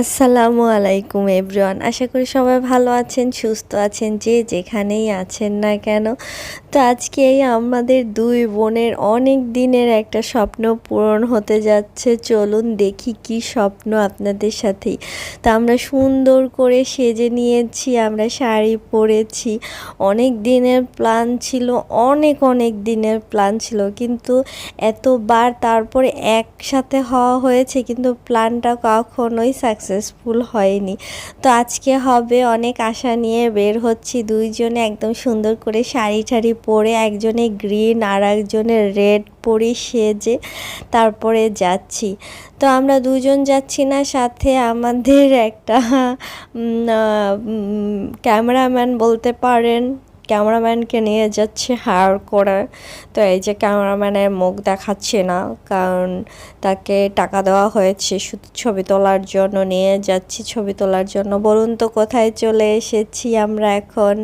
আসসালামু আলাইকুম, এভরিওয়ান। আশা করি সবাই ভালো আছেন, সুস্থ আছেন, যে যেখানেই আছেন না কেন। তো আজকে এই আমাদের দুই বোনের অনেক দিনের একটা স্বপ্ন পূরণ হতে যাচ্ছে। চলুন দেখি কি স্বপ্ন আপনাদের সাথেই। তো আমরা সুন্দর করে সেজে নিয়েছি, আমরা শাড়ি পরেছি। অনেক দিনের প্ল্যান ছিল, অনেক অনেক দিনের প্ল্যান ছিল, কিন্তু এতবার তারপরে একসাথে হওয়া হয়েছে, কিন্তু প্ল্যানটা কখনোই সাকসেসফুল হয়নি। তো আজকে হবে অনেক আশা নিয়ে বের হচ্ছি। দুইজনে একদম সুন্দর করে শাড়ি ঠাড়ি পরে একজনে গ্রিন আর একজনে রেড পরে সেজে তারপরে যাচ্ছি। তো আমরা দুজন যাচ্ছি না, সাথে আমাদের একটা ক্যামেরাম্যান বলতে পারেন ক্যামেরাম্যানকে নিয়ে যাচ্ছে হায়ার করে। তো এই যে ক্যামেরাম্যানের মুখ দেখাচ্ছে না, কারণ তাকে টাকা দেওয়া হয়েছে, শুধু ছবি তোলার জন্য নিয়ে যাচ্ছি, ছবি তোলার জন্য। বলুন তো, কোথায় চলে এসেছি আমরা এখন?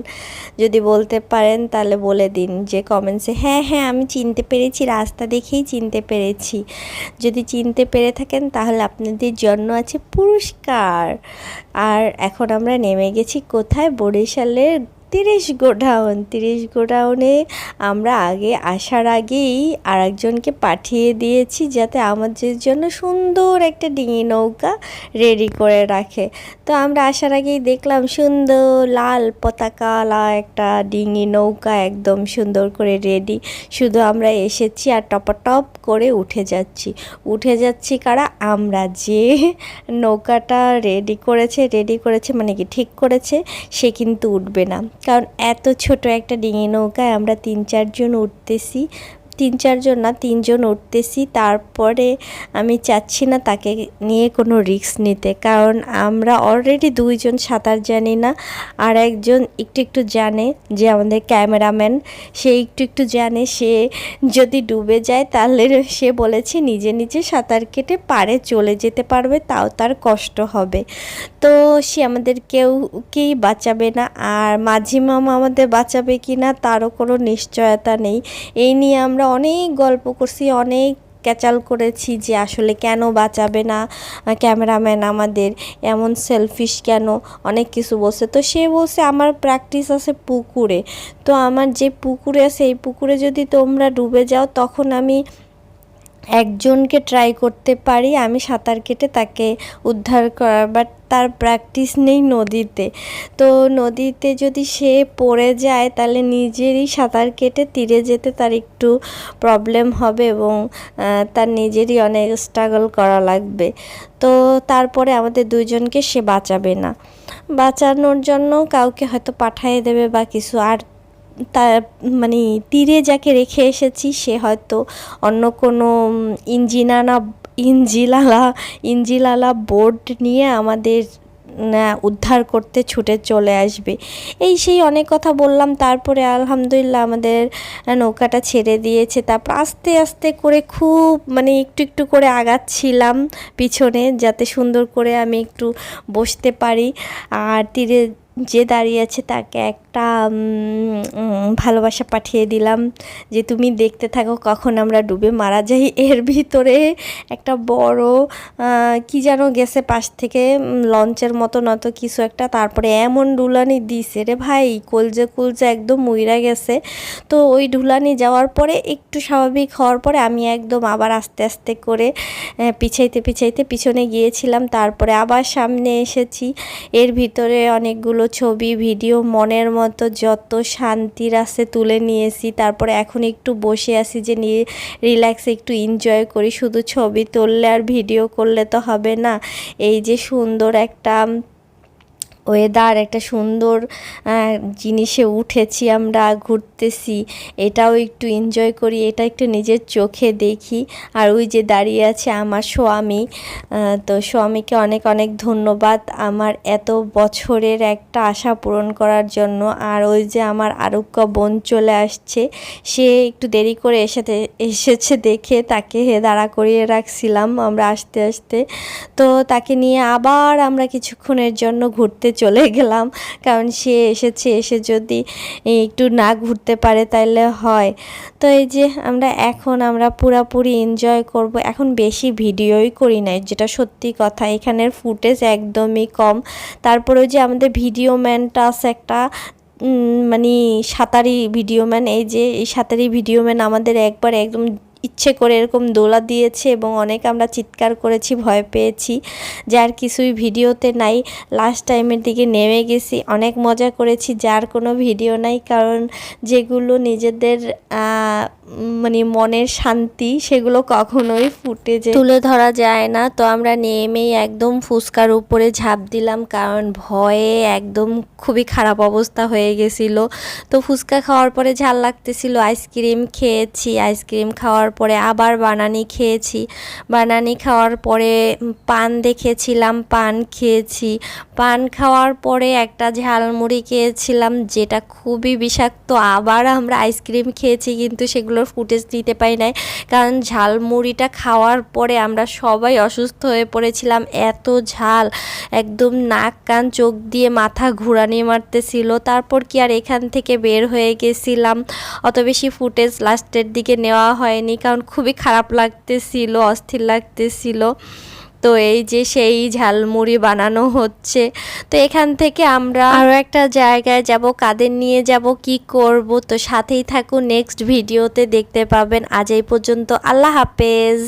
যদি বলতে পারেন, তাহলে বলে দিন, যে কমেন্টসে হ্যাঁ হ্যাঁ আমি চিনতে পেরেছি, রাস্তা দেখেই চিনতে পেরেছি। যদি চিনতে পেরে থাকেন, তাহলে আপনাদের জন্য আছে পুরস্কার। আর এখন আমরা নেমে গেছি কোথায়? বরিশালের তিরিশ গোডাউন, তিরিশ গোডাউনে আমরা আগে আসার আগেই আরেকজনকে পাঠিয়ে দিয়েছি যাতে আমাদের জন্য সুন্দর একটা ডিঙি নৌকা রেডি করে রাখে। তো আমরা আসার আগেই দেখলাম সুন্দর লাল পতাকালা একটা ডিঙি নৌকা একদম সুন্দর করে রেডি শুধু আমরা এসেছি আর টপাটপ করে উঠে যাচ্ছি। উঠে যাচ্ছি কারা? আমরা যে নৌকাটা রেডি করেছে রেডি করেছে মানে কি ঠিক করেছে, সে কিন্তু উঠবে না। কারণ এত ছোট একটা ডিঙি নৌকায় আমরা তিন চারজন উঠতেছি তিন চারজন না, তিনজন উঠতেছি। তারপরে আমি চাচ্ছি না তাকে নিয়ে কোনো রিস্ক নিতে। কারণ আমরা অলরেডি দুইজন সাঁতার জানি না, আর একজন একটু একটু জানে যে আমাদের ক্যামেরাম্যান, সে একটু একটু জানে, সে যদি ডুবে যায় তাহলে সে বলেছে নিজে নিজে সাঁতার কেটে পারে চলে যেতে পারবে, তাও তার কষ্ট হবে। তো সে আমাদের কেউ কেই বাঁচাবে না, আর মাঝি মামা আমাদের বাঁচাবে কি না তারও কোনো নিশ্চয়তা নেই। এই নিয়ে আমরা অনেক গল্প করছি, অনেক ক্যাচাল করেছি যে আসলে কেন বাঁচাবে না ক্যামেরাম্যান আমাদের, এমন সেলফিশ কেন, অনেক কিছু বলছে। তো সে বলছে, আমার প্র্যাকটিস আছে পুকুরে। তো আমার যে পুকুরে আছে, এই পুকুরে যদি তোমরা ডুবে যাও, তখন আমি একজনকে ট্রাই করতে পারি, আমি সাঁতার কেটে তাকে উদ্ধার করার বাট তার প্র্যাকটিস নেই নদীতে। তো নদীতে যদি সে পড়ে যায়, তাহলে নিজেরই সাঁতার কেটে তীরে যেতে তার একটু প্রবলেম হবে এবং তার নিজেরই অনেক স্ট্রাগল করা লাগবে। তো তারপরে আমাদের দুজনকে সে বাঁচাবে না। বাঁচানোর জন্য কাউকে হয়তো পাঠিয়ে দেবে বা কিছু, আর তার মানে তীরে যাকে রেখে এসেছি, সে হয়তো অন্য কোনো ইঞ্জিনানা ইঞ্জিলালা ইঞ্জিলালা বোর্ড নিয়ে আমাদের উদ্ধার করতে ছুটে চলে আসবে। এই সেই অনেক কথা বললাম, তারপরে আলহামদুলিল্লাহ আমাদের নৌকাটা ছেড়ে দিয়েছে। তারপর আস্তে আস্তে করে খুব মানে একটু একটু করে আগাচ্ছিলাম পিছনে, যাতে সুন্দর করে আমি একটু বসতে পারি। আর তীরে যে দাঁড়িয়ে আছে তাকে একটা ভালোবাসা পাঠিয়ে দিলাম যে তুমি দেখতে থাকো কখন আমরা ডুবে মারা যাই। এর ভিতরে একটা বড় কি যেন গেছে পাশ থেকে লঞ্চের মতো নত কিছু একটা। তারপরে এমন ডুলানি দিছে, রে ভাই, কলজে কুলজে একদম মুইরা গেছে। তো ওই ঢুলানি যাওয়ার পরে একটু স্বাভাবিক হওয়ার পরে আমি একদম আবার আস্তে আস্তে করে পিছাইতে পিছাইতে পিছনে গিয়েছিলাম। তারপরে আবার সামনে এসেছি। এর ভিতরে অনেকগুলো ছবি, ভিডিও, মনের মতো যত শান্তির আসে তুলে নিয়েছি। তারপরে এখন একটু বসে আছি যে নিয়ে রিল্যাক্স একটু এনজয় করি। শুধু ছবি তুললে আর ভিডিও করলে তো হবে না। এই যে সুন্দর একটা ওয়েদার একটা সুন্দর জিনিসে উঠেছি আমরা, ঘুরতেছি। এটাও একটু এনজয় করি, এটা একটু নিজের চোখে দেখি। আর ওই যে দাঁড়িয়ে আছে আমার স্বামী তো স্বামীকে অনেক অনেক ধন্যবাদ আমার এত বছরের একটা আশা পূরণ করার জন্য। আর ওই যে আমার আরোগ্য বোন চলে আসছে, সে একটু দেরি করে এসেতে, এসেছে দেখে তাকে দাঁড়া করিয়ে রাখছিলাম আমরা আসতে আসতে। তো তাকে নিয়ে আবার আমরা কিছুক্ষণের জন্য ঘুরতে চলে গেলাম। কারণ সে এসেছে, এসে যদি একটু না ঘুরতে পারে তাইলে হয়। তো এই যে আমরা এখন আমরা পুরাপুরি এনজয় করব। এখন বেশি ভিডিওই করি নাই, যেটা সত্যি কথা। এখানের ফুটেজ একদমই কম। তারপরেও যে আমাদের ভিডিও ম্যানটা আছে একটা মানে সাঁতারি ভিডিও ম্যান এই যে এই সাঁতারি ভিডিও ম্যান আমাদের একবার একদম ইচ্ছে করে এরকম দোলা দিয়েছে এবং অনেক আমরা চিৎকার করেছি, ভয় পেয়েছি। যার কিছুই ভিডিওতে নাই লাস্ট টাইমের দিকে নেমে গেছি। অনেক মজা করেছি, যার কোনো ভিডিও নাই, কারণ যেগুলো নিজেদের মানে মনের শান্তি, সেগুলো কখনোই ফুটেজে তুলে ধরা যায় না। তো আমরা নেমেই একদম ফুসকার উপরে ঝাঁপ দিলাম, কারণ ভয়ে একদম খুবই খারাপ অবস্থা হয়ে গেছিল। তো ফুচকা খাওয়ার পরে ঝাল লাগতেছিল আইসক্রিম খেয়েছি। আইসক্রিম খাওয়ার পরে আবার বানানি খেয়েছি। বানানি খাওয়ার পরে পান দেখেছিলাম, পান খেয়েছি। পান খাওয়ার পরে একটা ঝালমুড়ি খেয়েছিলাম, যেটা খুবই বিষাক্ত। আবার আমরা আইসক্রিম খেয়েছি, কিন্তু সেগুলোর ফুটেজ দিতে পারি নাই। কারণ ঝালমুড়িটা খাওয়ার পরে আমরা সবাই অসুস্থ হয়ে পড়েছিলাম। এত ঝাল, একদম নাক, কান, চোখ দিয়ে মাথা ঘুরানি মারতেছিল। তারপর কি আর এখান থেকে বের হয়ে গেছিলাম? অত বেশি ফুটেজ লাস্টের দিকে নেওয়া হয়নি। কারণ খুবই খারাপ লাগতেছিল, অস্থির লাগতেছিল। তো এই যে সেই ঝালমুড়ি বানানো হচ্ছে, তো এখান থেকে আমরা আরও একটা জায়গায় যাব, কাদের নিয়ে যাব, কি করব, তো সাথেই থাকুন নেক্সট ভিডিওতে দেখতে পাবেন। আজ এই পর্যন্ত, আল্লাহ হাফেজ।